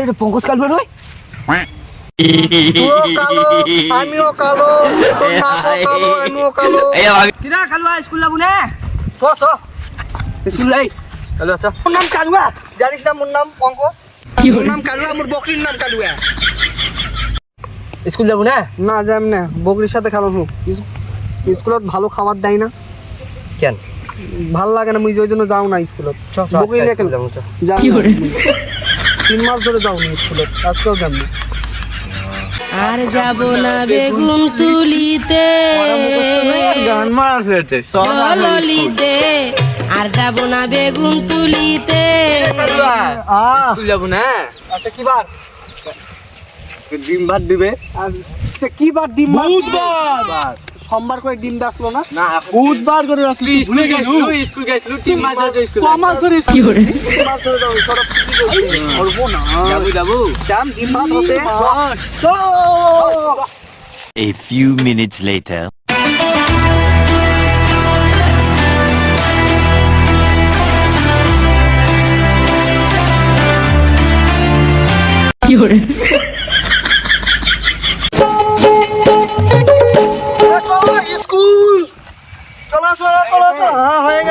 এটা পঙ্কজ কালবে নয়? কালো আমিও কালো তোর নাকও কালো আমিও কালো। কিরা কালুয়া স্কুল যাব না? চ চ। স্কুল যাই। কালুয়া চ। মোর নাম কালুয়া? জানিস না মোর নাম পঙ্কজ? মোর নাম কালুয়া মোর বকরির নাম কালুয়া। স্কুল যাব না? না যাম না বকরির সাথে খাব হোক। স্কুলত ভালো খাবার দেয় না। কেন? ভালো লাগে না মুই ওই জন্য যাও না স্কুলত। বকরি নিয়ে কেন যাব না। তিন মাস ধরে যাও না স্কুলত আজকেও যাম না আর যাব না বেগুন তুলিতে। গান রেটে ললিতে আর যাব না বেগুন তুলিতে। স্কুল যাব না? আচ্ছা কি বার? ডিম ভাত দিবে? আচ্ছা কি বার ডিম বার সোমবার করে ডিম আসলো না না বুধবার করে আসলি স্কুল গেছিলু স্কুল গেছিলু মাছ ধরতে স্কুল কমাল ধরে কি করে তিন ধরে যাও সরব কি করছিস করব না যাব। যাব যাম ডিম ভাত হতে চলো! A few minutes later. কি করে?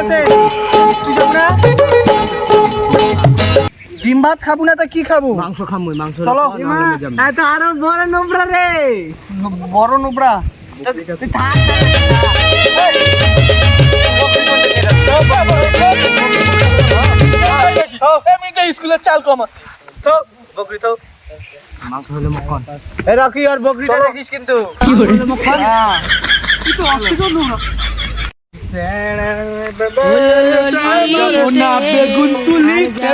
গেছে তুই যাব না? ডিম ভাত খাব না তা কি খাব? মাংস খামই মাংস চলো। তো আরও বড় নোবরা রে। বড় নুবরা চাল কম আছে। তো বকরি তো। মাংস হলে মকন এ রাখি আর বকরিটা দেখিস কিন্তু। কি করে? হ্যাঁ। বেগুন তুলিতে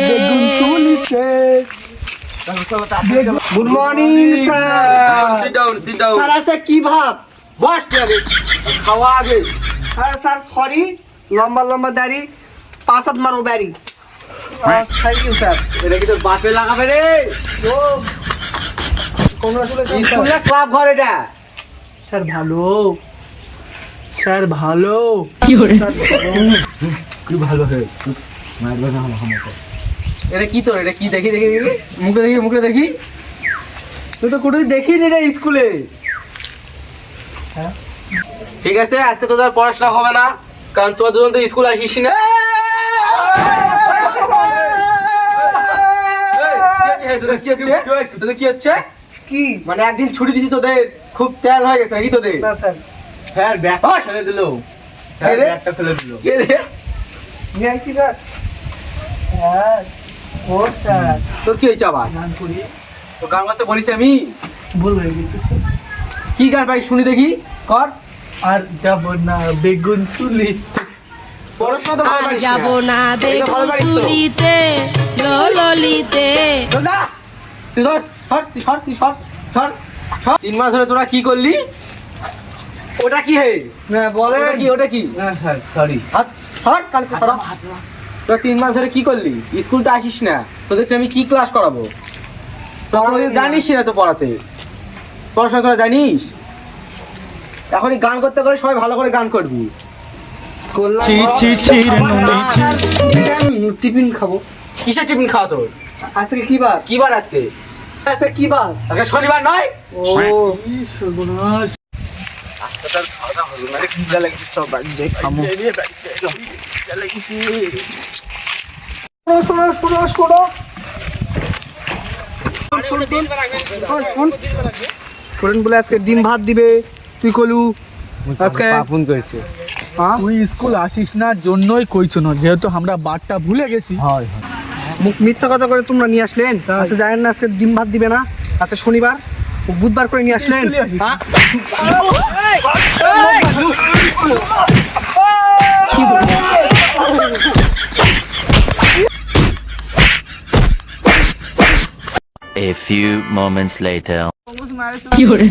বেগুন তুলিতে good morning sir sit down sit down sir আছে কি ভাত বস আগে খাওয়া আগে হ্যাঁ স্যার সরি লম্বা লম্বা দাড়ি পাঁচ হাত মারো বাড়ি থ্যাংক ইউ স্যার এটা কি তোর বাপে লাগাবে রে ও স্কুলে ক্লাব ঘর এটা স্যার ভালো স্যার ভালো কি ভালো হে মারবে না আমাকে এটা কি তোর এটা কি দেখি দেখি দেখি মুখে দেখি মুখে দেখি তুই তো কোনোদিন দেখিনি এটা স্কুলে ঠিক আছে আজকে তোদের পড়াশোনা হবে না কারণ তোরা দুজন তো স্কুল আসিস না কি হচ্ছে কি হচ্ছে কি? মানে একদিন ছুটি দিছি তোদের খুব তেল হয়ে গেছে নাকি তোদের? না স্যার। হ্যাঁ ব্যাগটা ফেলে দিল। কে রে? ব্যাগটা ফেলে দিল। কে রে? নিয়ে কি স্যার স্যার ও স্যার। তোর কি হয়েছে আবার? তো গান করতে বলিস আমি। বলবে কি গান ভাই শুনি দেখি। কর। আর যাব না বেগুন তুলি পড়াশোনা তো ভালো আর যাব না ভালো বেগুন পারিস তো। তুলিতে ললিতে চল যা। তুই ধর সর তুই সর তুই সর সর সর। তিন মাস ধরে তোরা কি করলি ওটা কি হে হ্যাঁ কি ওটা কি হ্যাঁ সরি হাত সর কালকে তোরা তিন মাস ধরে কি করলি স্কুল তো আসিস না তোদেরকে আমি কি ক্লাস করাবো জানিস না তো পড়াতে পড়াশোনা তোরা জানিস এখনই গান করতে করে সবাই ভালো করে গান করবি টিফিন খাব কিসের টিফিন খাওয়া তোর আজকে কি বার কি বার আজকে আজকে কি বার আজকে শনিবার নয়? ও সর্বনাশ। শোনো শোনো শোনো শোনো। শোনেন বলে আজকে ডিম ভাত দিবে তুই কলু। আজকে ফোন করেছে। হ্যাঁ? তুই স্কুল আসিস না জন্যই কইছো না যেহেতু আমরা বারটা ভুলে গেছি। মুখ- মিথ্যা কথা করে তোমরা নিয়ে আসলেন। আচ্ছা জানেন না আজকে ডিম ভাত দিবে না। আচ্ছা শনিবার। বুধবার করে নিয়ে আসলেন। হ্যাঁ? A few moments later. কি করে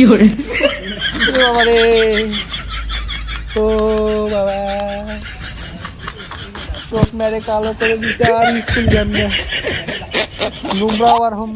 কি করে? বাবা ও বাবা। চোখ মেরে কালো করে দিতে আর স্কুল যান না। নোংরা আবার হোম